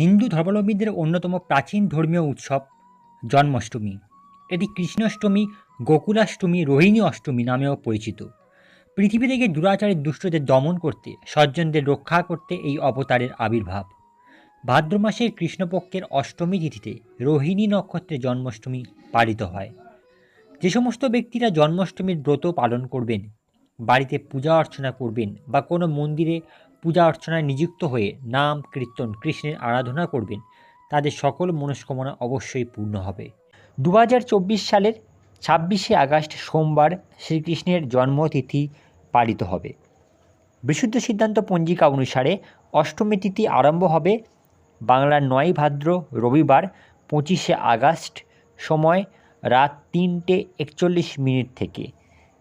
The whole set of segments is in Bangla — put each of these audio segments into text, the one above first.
হিন্দু ধর্মাবলম্বীদের অন্যতম প্রাচীন ধর্মীয় উৎসব জন্মাষ্টমী। এটি কৃষ্ণাষ্টমী, গোকুলাষ্টমী, রোহিণী অষ্টমী নামেও পরিচিত। পৃথিবী থেকে দুরাচারের দুষ্টদের দমন করতে, সজ্জনদের রক্ষা করতে এই অবতারের আবির্ভাব। ভাদ্র মাসের কৃষ্ণপক্ষের অষ্টমী তিথিতে রোহিণী নক্ষত্রে জন্মাষ্টমী পালিত হয়। যে সমস্ত ব্যক্তিরা জন্মাষ্টমীর ব্রত পালন করবেন, বাড়িতে পূজা অর্চনা করবেন বা কোনো মন্দিরে পূজা অর্চনায় নিযুক্ত হয়ে নাম, কীর্তন, কৃষ্ণের আরাধনা করবেন, তাদের সকল মনস্কামনা অবশ্যই পূর্ণ হবে। দু হাজার চব্বিশ সালের ছাব্বিশে আগস্ট সোমবার শ্রীকৃষ্ণের জন্মতিথি পালিত হবে। বিশুদ্ধ সিদ্ধান্ত পঞ্জিকা অনুসারে অষ্টমী তিথি আরম্ভ হবে বাংলার নয় ভাদ্র রবিবার পঁচিশে আগস্ট সময় রাত তিনটে একচল্লিশ মিনিট থেকে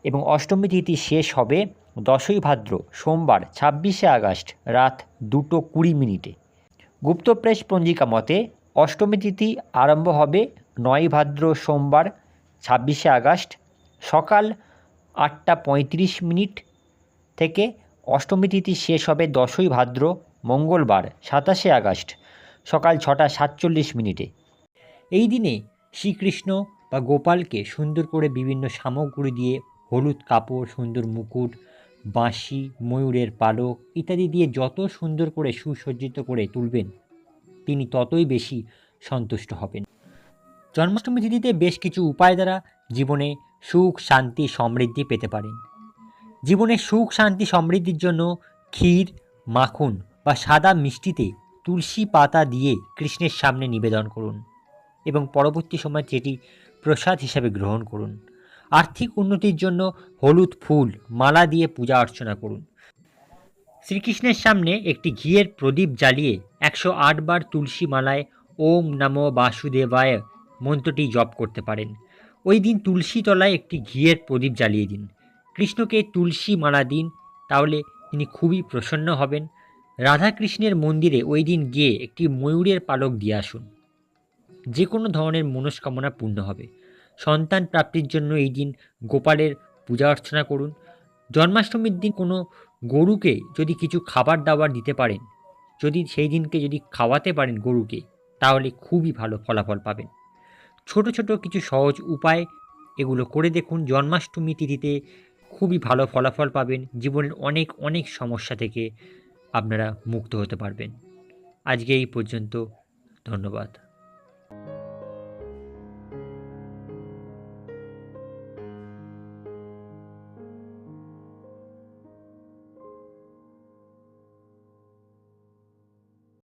এবং অষ্টমী তিথি শেষ হবে দশই ভাদ্র, সোমবার, ছাব্বিশে আগস্ট, রাত দুটো কুড়ি মিনিটে। গুপ্ত প্রেস পঞ্জিকা মতে, অষ্টমী তিথি আরম্ভ হবে নয় ভাদ্র, সোমবার, ছাব্বিশে আগস্ট, সকাল আটটা পঁয়ত্রিশ মিনিট থেকে অষ্টমী তিথি শেষ হবে দশই ভাদ্র, মঙ্গলবার, সাতাশে আগস্ট, সকাল ছটা সাতচল্লিশ মিনিটে। এই দিনে শ্রীকৃষ্ণ বা গোপালকে সুন্দর করে বিভিন্ন সামগ্রী দিয়ে হলুদ কাপড়, সুন্দর মুকুট বাঁশি, ময়ূরের পালক ইত্যাদি দিয়ে যত সুন্দর করে সুসজ্জিত করে তুলবেন, তিনি ততই বেশি সন্তুষ্ট হবেন। জন্মাষ্টমী তিথিতে বেশ কিছু উপায় দ্বারা জীবনে সুখ, শান্তি, সমৃদ্ধি পেতে পারেন। জীবনে সুখ, শান্তি, সমৃদ্ধির জন্য ক্ষীর, মাখন বা সাদা মিষ্টিতে তুলসী পাতা দিয়ে কৃষ্ণের সামনে নিবেদন করুন এবং পরবর্তী সময় সেটি প্রসাদ হিসাবে গ্রহণ করুন। আর্থিক উন্নতির জন্য হলুদ ফুল, মালা দিয়ে পূজা অর্চনা করুন। শ্রীকৃষ্ণের সামনে একটি ঘিয়ের প্রদীপ জ্বালিয়ে একশো আট বার তুলসী মালায় ওম নমো বাসুদেবায় মন্ত্রটি জপ করতে পারেন। ওই দিন তুলসী তলায় একটি ঘিয়ের প্রদীপ জ্বালিয়ে দিন। কৃষ্ণকে তুলসী মালা দিন, তাহলে তিনি খুবই প্রসন্ন হবেন। রাধাকৃষ্ণের মন্দিরে ওই দিন গিয়ে একটি ময়ূরের পালক দিয়ে আসুন। যে কোনো ধরনের মনস্কামনা পূর্ণ হবে। সন্তান প্রাপ্তির জন্য এই দিন গোপালের পূজা অর্চনা করুন। জন্মাষ্টমীর দিন কোনো গরুকে যদি কিছু খাবার দাবার দিতে পারেন, যদি সেই দিনকে যদি খাওয়াতে পারেন গরুকে, তাহলে খুবই ভালো ফলাফল পাবেন। ছোট ছোট কিছু সহজ উপায় এগুলো করে দেখুন। জন্মাষ্টমী তিথিতে খুবই ভালো ফলাফল পাবেন। জীবনের অনেক অনেক সমস্যা থেকে আপনারা মুক্ত হতে পারবেন। আজকে এই পর্যন্ত। ধন্যবাদ।